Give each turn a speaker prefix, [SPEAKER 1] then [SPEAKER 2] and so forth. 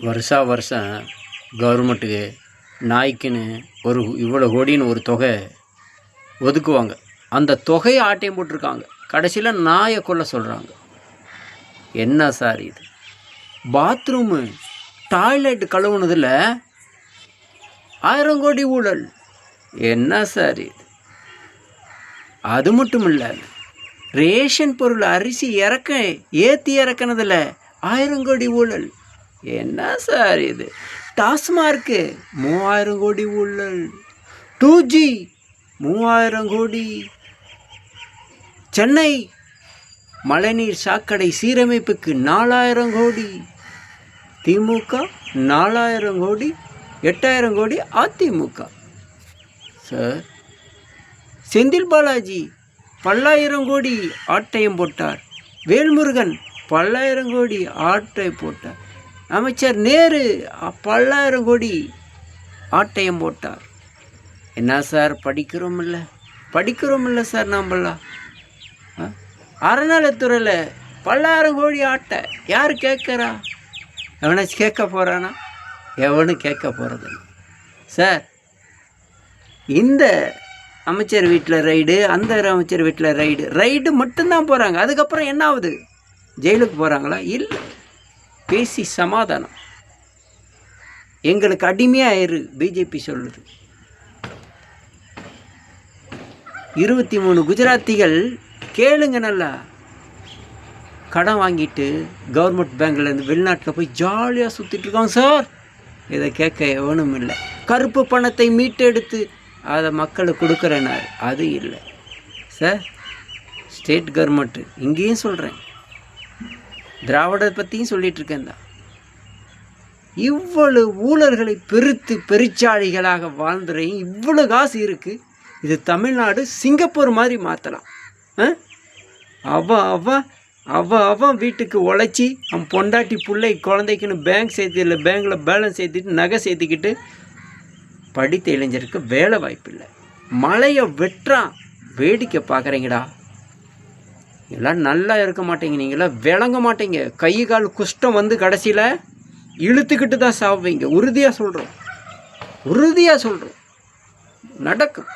[SPEAKER 1] வருஷா வருஷம் கவர்மெண்ட்டுக்கு நாய்க்குன்னு ஒரு இவ்வளோ கோடின்னு ஒரு தொகை ஒதுக்குவாங்க. அந்த தொகையை ஆட்டையும் போட்டிருக்காங்க. கடைசியில் நாயை கொல்ல சொல்கிறாங்க என்ன சார் இது? பாத்ரூமு டாய்லெட் கழுவுனதில் ஆயிரம் கோடி ஊழல். என்ன சார் இது? அது மட்டும் இல்லை ரேஷன் பொருள் அரிசி இறக்க ஏற்றி இறக்குனதில் ஆயிரம் கோடி ஊழல். என்ன சார் இது? டாஸ்மார்க்கு மூவாயிரம் கோடி ஊழல். டூ ஜி மூவாயிரம் கோடி. சென்னை மழைநீர் சாக்கடை சீரமைப்புக்கு நாலாயிரம் கோடி. திமுக நாலாயிரம் கோடி எட்டாயிரம் கோடி அதிமுக. சார் செந்தில் பாலாஜி பல்லாயிரம் கோடி ஆட்டயம் போட்டார். வேல்முருகன் பல்லாயிரம் கோடி ஆட்டை போட்டார். அமைச்சர் நேரு பல்லாயிரம் கோடி ஆட்டயம் போட்டார். என்ன சார் படிக்கிறோம் இல்லை? படிக்கிறோம் இல்லை சார் நாம்பெல்லாம்? ஆ? அறநிலைத்துறையில் பல்லாயிரம் கோடி ஆட்டை யார் கேட்குறா? எவனாச்சும் கேட்க போகிறானா எவனும் கேட்க போகிறது சார் இந்த அமைச்சர் வீட்டில் ரைடு அந்த அமைச்சர் வீட்டில் ரைடு ரைடு மட்டும்தான் போகிறாங்க அதுக்கப்புறம் என்ன ஆகுது? ஜெயிலுக்கு போகிறாங்களா இல்லை. பேசி சமாதானம். எங்களுக்கு அடிமையாயிரு பிஜேபி சொல்லுது. இருபத்தி மூணு குஜராத்திகள் கேளுங்க நல்லா. கடன் வாங்கிட்டு கவர்மெண்ட் பேங்க்லேருந்து வெளிநாட்டில் போய் ஜாலியாக சுற்றிட்டு இருக்காங்க சார். இதை கேட்க எவனும் இல்லை. கருப்பு பணத்தை மீட்டெடுத்து அதை மக்களுக்கு கொடுக்குறேனார். அது இல்லை. சார் ஸ்டேட் கவர்மெண்ட்டு இங்கேயும் சொல்கிறேன் திராவிடத்தை பற்றியும் சொல்லிகிட்டு இருக்கேன் தான் இவ்வளவு ஊழல்களை பெருத்து பெருச்சாளிகளாக வாழ்ந்துறையும் இவ்வளோ காசு இருக்குது இது தமிழ்நாடு சிங்கப்பூர் மாதிரி மாற்றலாம் அவன் அவன் அவன் அவன் வீட்டுக்கு உழைச்சி அவன் பொண்டாட்டி பிள்ளை குழந்தைக்குன்னு பேங்க் சேர்த்து இல்லை பேங்க்கில் பேலன்ஸ் சேர்த்துட்டு நகை சேர்த்துக்கிட்டு படித்த இளைஞருக்கு வேலை வாய்ப்பு இல்லை மழையை வெட்டுறான். வேடிக்கை பார்க்குறீங்கடா. எல்லாம் நல்லா இருக்க மாட்டீங்க நீங்களாம் விளங்க மாட்டீங்க. கை கால் குஷ்டம் வந்து கடைசியில் இழுத்துக்கிட்டு தான் சாவீங்க உறுதியாக சொல்கிறோம் உறுதியாக சொல்கிறோம் நடக்கும்.